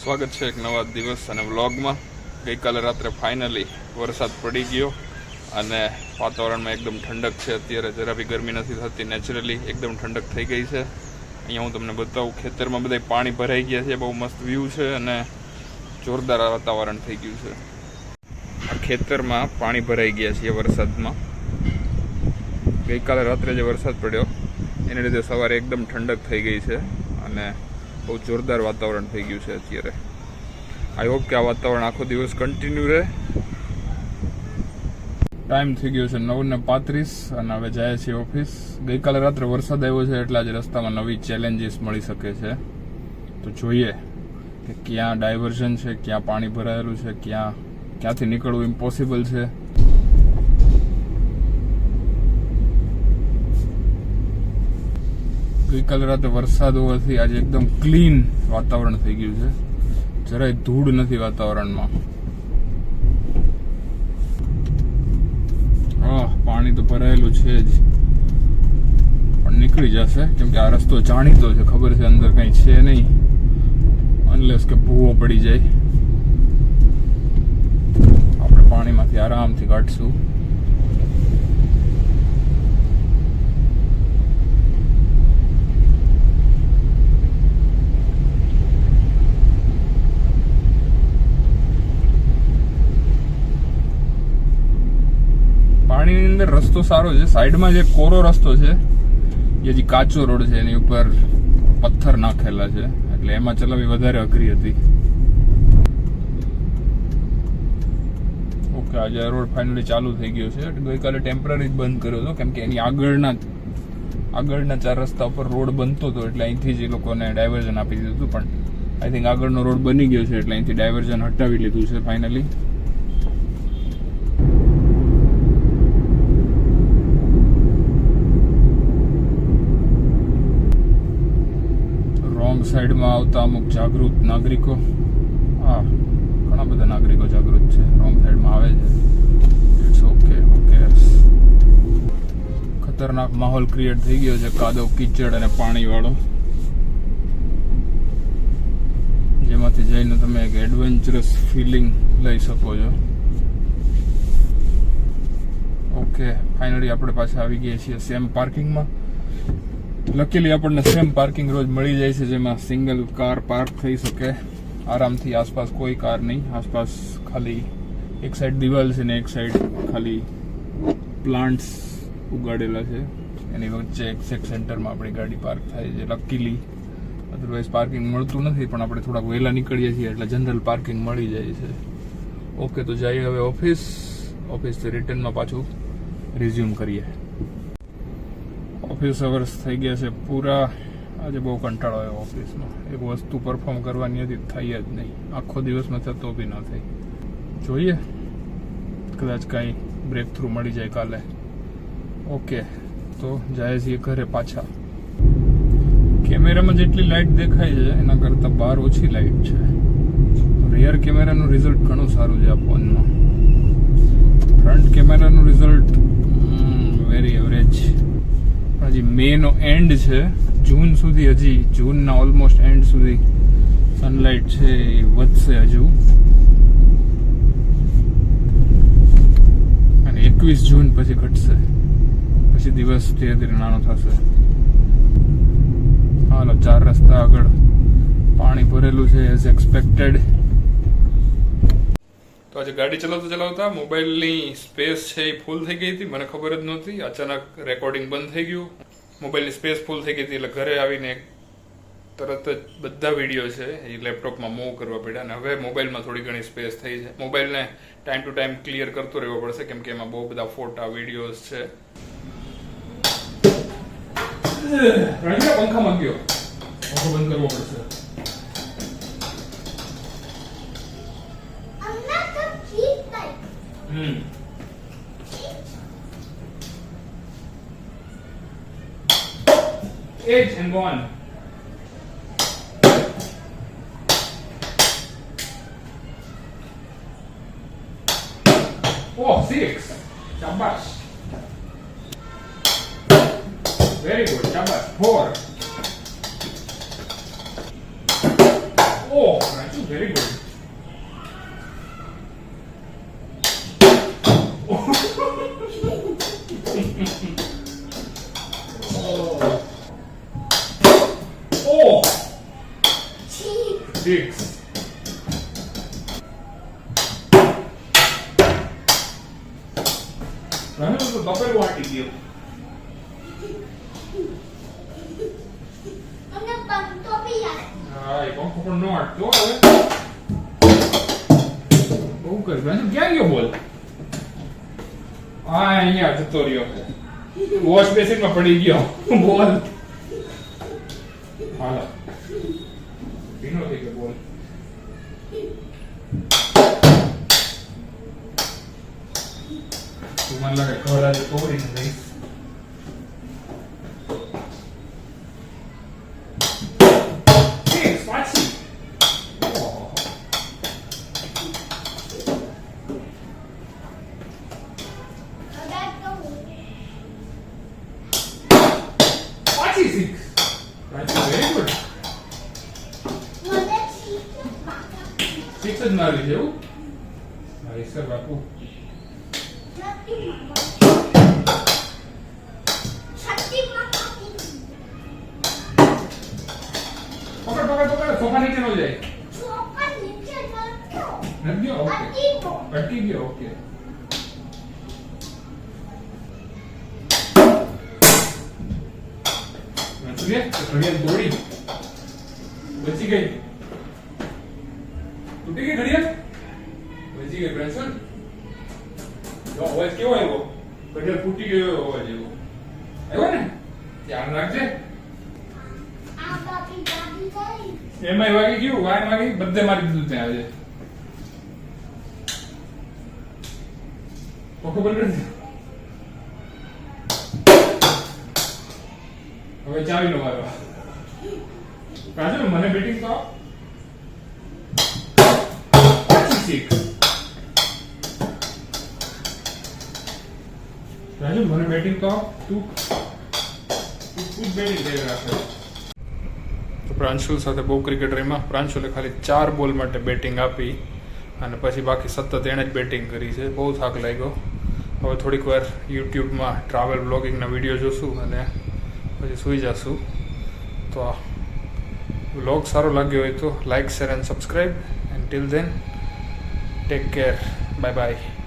સ્વાગત છે એક નવા દિવસ અને વ્લોગમાં. ગઈકાલે રાત્રે ફાઇનલી વરસાદ પડી ગયો અને વાતાવરણમાં એકદમ ઠંડક છે. અત્યારે જરા બી ગરમી નથી થતી નેચરલી એકદમ ઠંડક થઈ ગઈ છે. અહીંયા હું તમને બતાવું, ખેતરમાં બધા પાણી ભરાઈ ગયા છે, બહુ મસ્ત વ્યૂ છે અને જોરદાર વાતાવરણ થઈ ગયું છે. આ ખેતરમાં પાણી ભરાઈ ગયા છે વરસાદમાં. ગઈકાલે રાત્રે જે વરસાદ પડ્યો, એને લીધે સવારે એકદમ ઠંડક થઈ ગઈ છે અને બહુ જોરદાર વાતાવરણ થઈ ગયું છે અત્યારે. આઈ હોપ કે આ વાતાવરણ આખો દિવસ કન્ટિન્યુ રહે. ટાઈમ થઈ ગયો છે નવ ને પાંત્રીસ અને હવે જાય છે ઓફિસ ગઈકાલે રાત્રે વરસાદ આવ્યો છે એટલે આજે રસ્તામાં નવી ચેલેન્જીસ મળી શકે છે. તો જોઈએ કે ક્યાં ડાયવર્ઝન છે, ક્યાં પાણી ભરાયેલું છે, ક્યાં, ક્યાંથી નીકળવું ઇમ્પોસિબલ છે. ગઈકાલે રાતે વરસાદ હોવાથી આજે એકદમ ક્લીન વાતાવરણ થઈ ગયું છે. જરાય ધૂળ નથી વાતાવરણમાં. હા, પાણી તો ભરાયેલું છે જ. પણ નીકળી જશે. કેમ કે આ રસ્તો જાણીતો છે. ખબર છે અંદર કંઈ છે નહીં. અનલેસ કે ભૂવો પડી જાય. આપણે પાણીમાંથી આરામથી કાઢશું. અંદર રસ્તો સારો છે. સાઈડમાં જે કોરો રસ્તો છે, એ હજી કાચો રોડ છે, એની ઉપર પથ્થર નાખેલા છે. એટલે એમાં ચલાવવી વધારે અઘરી હતી. ઓકે, આજે રોડ ફાઇનલી ચાલુ થઈ ગયો છે. ગઈકાલે ટેમ્પરરી જ બંધ કર્યો હતો. કેમ કે એની આગળના આગળના ચાર રસ્તા ઉપર રોડ બનતો હતો. એટલે અહીંથી જ એ લોકોને ડાયવર્ઝન આપી દીધું હતું. પણ આઈ થિંક આગળનો રોડ બની ગયો છે. એટલે અહીંથી ડાયવર્ઝન હટાવી લીધું છે ફાઇનલી રોંગ સાઈડમાં આવતા અમુક જાગૃત નાગરિકો. હા, ઘણા બધા નાગરિકો જાગૃત છે રોંગ સાઈડમાં આવે છે. ઇટ્સ ઓકે ઓકે ખતરનાક માહોલ ક્રિએટ થઈ ગયો છે, કાદવ, કીચડ અને પાણીવાળો. જેમાંથી જઈને તમે એક એડવેન્ચરસ ફિલિંગ લઈ શકો છો. ઓકે ફાઇનલી આપણે પાછા આવી ગયા છીએ સેમ પાર્કિંગમાં લકીલી આપણને સેમ પાર્કિંગ રોજ મળી જાય છે, જેમાં સિંગલ કાર પાર્ક થઈ શકે. આરામથી આસપાસ કોઈ કાર નહીં. આસપાસ ખાલી એક સાઈડ દિવાલ છે ને એક સાઈડ ખાલી પ્લાન્ટ્સ ઉગાડેલા છે. એની વચ્ચે એક્ઝેક્ટ સેન્ટરમાં આપણી ગાડી પાર્ક થાય છે. લકીલી અધરવાઇઝ પાર્કિંગ મળતું નથી, પણ આપણે થોડાક વહેલા નીકળીએ છીએ, એટલે જનરલ પાર્કિંગ મળી જાય છે. ઓકે તો જઈએ હવે ઓફિસ ઓફિસથી રિટર્નમાં પાછું રિઝ્યુમ કરીએ. ઓફિસ અવર્સ થઈ ગયા છે પૂરા. આજે બહુ કંટાળો આવ્યો ઓફિસમાં એક વસ્તુ પરફોર્મ કરવાની હતી થઈ જ નહીં. આખો દિવસમાં થતો બી ન થઈ. જોઈએ. કદાચ કાંઈ બ્રેક થ્રુ મળી જાય કાલે. ઓકે. તો જાય છીએ ઘરે પાછા. કેમેરામાં જેટલી લાઇટ દેખાય છે, એના કરતાં બહાર ઓછી લાઇટ છે. રિયર કેમેરાનું રિઝલ્ટ ઘણું સારું છે આ ફોનમાં ફ્રન્ટ કેમેરાનું રિઝલ્ટ વેરી એવરેજ હજી મે નો એન્ડ છે. જૂન સુધી હજી જૂનના ઓલમોસ્ટ એન્ડ સુધી સનલાઇટ છે એ વધશે હજુ. અને એકવીસ જૂન પછી ઘટશે. પછી દિવસ ધીરે ધીરે નાનો થશે. હાલો, ચાર રસ્તા આગળ. પાણી ભરેલું છે એઝ એક્સપેક્ટેડ તો આજે ગાડી ચલાવતા ચલાવતા મોબાઈલની સ્પેસ છે એ ફૂલ થઈ ગઈ હતી. મને ખબર જ નહોતી. અચાનક રેકોર્ડિંગ બંધ થઈ ગયું. મોબાઈલની સ્પેસ ફૂલ થઈ ગઈ હતી એટલે ઘરે આવીને તરત જ બધા વીડિયો છે એ લેપટોપમાં મૂવ કરવા પડ્યા અને હવે મોબાઈલમાં થોડી ઘણી સ્પેસ થઈ છે. મોબાઈલને ટાઈમ ટુ ટાઈમ ક્લિયર કરતો રહેવો પડશે કેમ કે એમાં બહુ બધા ફોટા, વિડીયોઝ છે. પંખા પંખો બંધ કરવો પડશે. Hmm. Eight and one. Oh, six. Shabash. Very good. Shabash. Four. Oh, Raju, very good. હા એ પણ નો અટક્યો હવે બહુ કર્યું ક્યાં ગયો બોલ હા અહીંયા જતો રહ્યો વોશ બેસિનમાં પડી ગયો બોલ હાલો ભીનો થઈ ગયો બોલ તું મને લાગે ઘર આજે તોડી નહીં જ મારી છે મારી સર બાપુ. ઓકે. અટકી ગયો ઓકે. ઘડિયાળ દોડી. બચી ગઈ? તૂટી ગઈ ઘડિયાળ? બચી ગઈ પ્રેન્સન જો અવાજ કેવો આવ્યો? ઘડિયાળ ફૂટી ગયો એવો અવાજ એવો આવ્યો ને? ધ્યાન રાખજે. એમાં વાગી ગયું, વાય વાગી, બધે મારી દીધું ત્યાં આજે. કરી દે. હવે ચાવી લો મારો. કાજલ, મને બેટિંગ તો શીખ રાજુ મને બેટિંગ આપ. તું તું બેટિંગ કરી રાખે તો પ્રાંશુલ સાથે બહુ ક્રિકેટ રમ્યા પ્રાંશુલે ખાલી ચાર બોલ માટે બેટિંગ આપી અને પછી બાકી સતત એણે જ બેટિંગ કરી છે બહુ થાક લાગ્યો હવે થોડીક વાર યુટ્યુબમાં ટ્રાવેલ બ્લોગિંગના વીડિયો જોશું અને પછી સૂઈ જશું તો આ વ્લોગ સારો લાગ્યો હોય તો like share and subscribe and till then Take care. Bye bye.